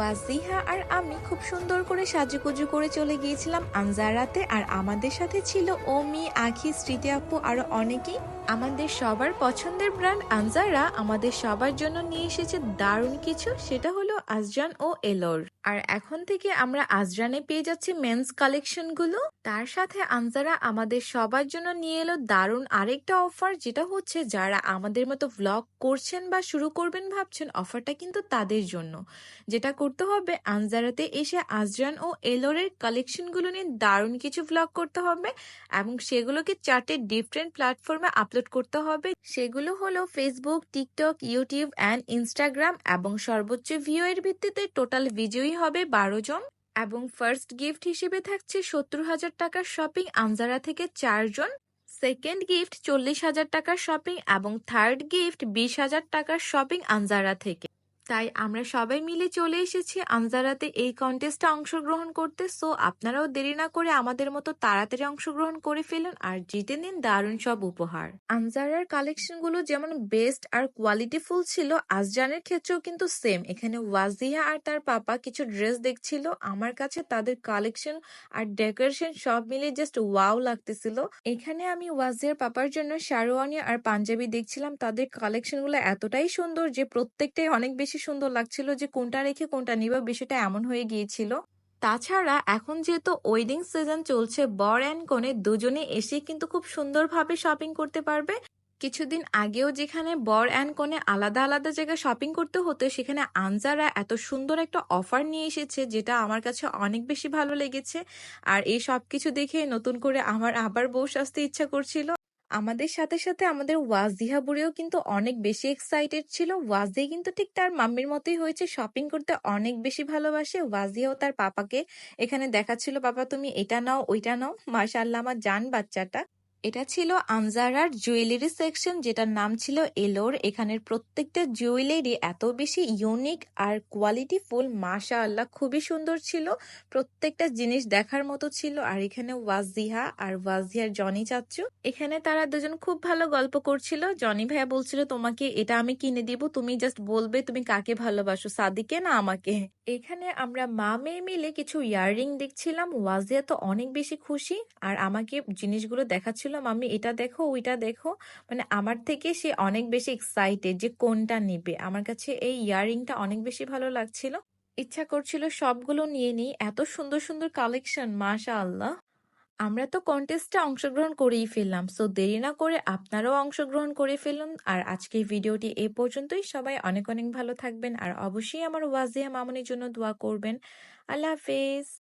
ওয়াজিহা আর আমি খুব সুন্দর করে সাজুগুজু করে চলে গিয়েছিলাম আনজারাতে, আর আমাদের সাথে ছিল ওমি, আখি, স্মৃতি আপু আরও অনেকেই। আমাদের সবার পছন্দের ব্র্যান্ড আনজারা। আমাদের সবার জন্য নিয়ে এসেছে দারুণ কিছু, সেটা হলো আজরান ও এলোর। আর এখন থেকে আমরা আজরানে পেয়ে যাচ্ছি মেন্স কালেকশনগুলো তার সাথে আনজারা আমাদের সবার জন্য নিয়ে এলো দারুণ আরেকটা অফার যেটা হচ্ছে যারা আমাদের মতো ভ্লগ করছেন বা শুরু করবেন ভাবছেন অফারটা কিন্তু তাদের জন্য। যেটা করতে হবে। আনজারাতে এসে আজরান ও এলোরের কালেকশনগুলো নিয়ে দারুণ কিছু ব্লগ করতে হবে এবং সেগুলোকে চারটে ডিফারেন্ট প্ল্যাটফর্মে আপলোড করতে হবে। সেগুলো হলো Facebook TikTok YouTube and Instagram এবং সর্বোচ্চ ভিউ এর ভিত্তিতে টোটাল বিজয়ী হবে বারো জন এবং ফার্স্ট গিফট হিসেবে থাকছে সত্তর হাজার টাকার শপিং আনজারা থেকে চারজন সেকেন্ড গিফট চল্লিশ হাজার টাকার শপিং এবং থার্ড গিফট বিশ হাজার টাকার শপিং আনজারা থেকে। তাই আমরা সবাই মিলে চলে এসেছি আনজারাতে এই কন্টেস্টে অংশগ্রহণ করতে। সো আপনারাও দেরি না করে আমাদের মতো তাড়াতাড়ি অংশগ্রহণ করে ফেলুন আর জিতে নিন দারুণ সব উপহার। আনজারার কালেকশনগুলো যেমন বেস্ট আর কোয়ালিটিফুল ছিল আজজানের ক্ষেত্রেও কিন্তু সেম এখানে ওয়াজিহা আর তার পাপা কিছু ড্রেস দেখছিল। আমার কাছে তাদের কালেকশন আর ডেকোরেশন সব মিলে জাস্ট ওয়াও লাগতেছিল। এখানে আমি ওয়াজিয়ার পাপার জন্য শারওয়ানি আর পাঞ্জাবি দেখছিলাম। তাদের কালেকশনগুলো এতটাই সুন্দর যে প্রত্যেকটাই অনেক বেশি সুন্দর লাগছিল যে কোনটা রেখে কোনটা নিব, বিষয়টা এমন হয়ে গিয়েছিল। তাছাড়া এখন যেহেতু ওয়েডিং সিজন চলছে, বর অ্যান্ড কনে দুজনে এসে কিন্তু খুব সুন্দরভাবে শপিং করতে পারবে। কিছুদিন আগেও যেখানে বর অ্যান্ড কনে আলাদা আলাদা জায়গায় শপিং করতে হতো, সেখানে আনজারা এত সুন্দর একটা অফার নিয়ে এসেছে, যেটা আমার কাছে অনেক বেশি ভালো লেগেছে। আর এই সব কিছু দেখে নতুন করে আমার আবার বউ সাজতে ইচ্ছা করছিল। আমাদের সাথে সাথে আমাদের ওয়াজদিহা বুড়িও কিন্তু অনেক বেশি এক্সাইটেড ছিল। ওয়াজদি কিন্তু ঠিক তার মাম্মির মতোই হয়েছে শপিং করতে অনেক বেশি ভালোবাসে। ওয়াজদিহাও তার পাপাকে এখানে দেখাচ্ছিল, পাপা, তুমি এটা নাও, ওইটা নাও। মাশাআল্লাহ, আমার জান বাচ্চাটা। এটা ছিল আনজারার জুয়েলারি সেকশন, যেটার নাম ছিল এলোর। এখানের প্রত্যেকটা জুয়েলারি এত বেশি ইউনিক আর কোয়ালিটি ফুল মাশা আল্লাহ খুবই সুন্দর ছিল। প্রত্যেকটা জিনিস দেখার মতো ছিল। আর এখানে ওয়াজিহা আর ওয়াজিহার জনি চাচ্চু এখানে তারা দুজন খুব ভালো গল্প করছিল। জনি ভাইয়া বলছিল, তোমাকে এটা আমি কিনে দিব, তুমি জাস্ট বলবে তুমি কাকে ভালোবাসো, সাদিকে না আমাকে? এখানে আমরা মা মেয়ে মিলে কিছু ইয়াররিং দেখছিলাম। ওয়াজিয়া তো অনেক বেশি খুশি। আর আমাকে জিনিসগুলো দেখাচ্ছিল মাম্মি এটা দেখো, ওইটা দেখো। মানে আমার থেকে সে অনেক বেশি এক্সাইটেড যে কোনটা নিবে। আমার কাছে এই ইয়াররিংটা অনেক বেশি ভালো লাগছিল। ইচ্ছা করছিল সবগুলো নিয়ে নিই। এত সুন্দর সুন্দর কালেকশন মাশা আল্লাহ আমরা তো কন্টেস্টে অংশগ্রহণ করেই ফেললাম। সো দেরি না করে আপনারাও অংশগ্রহণ করে ফেলুন। আর আজকের ভিডিওটি এ পর্যন্তই। সবাই অনেক অনেক ভালো থাকবেন। আর অবশ্যই আমার ওয়াজিয়া মামনির জন্য দোয়া করবেন। আল্লাহ হাফেজ।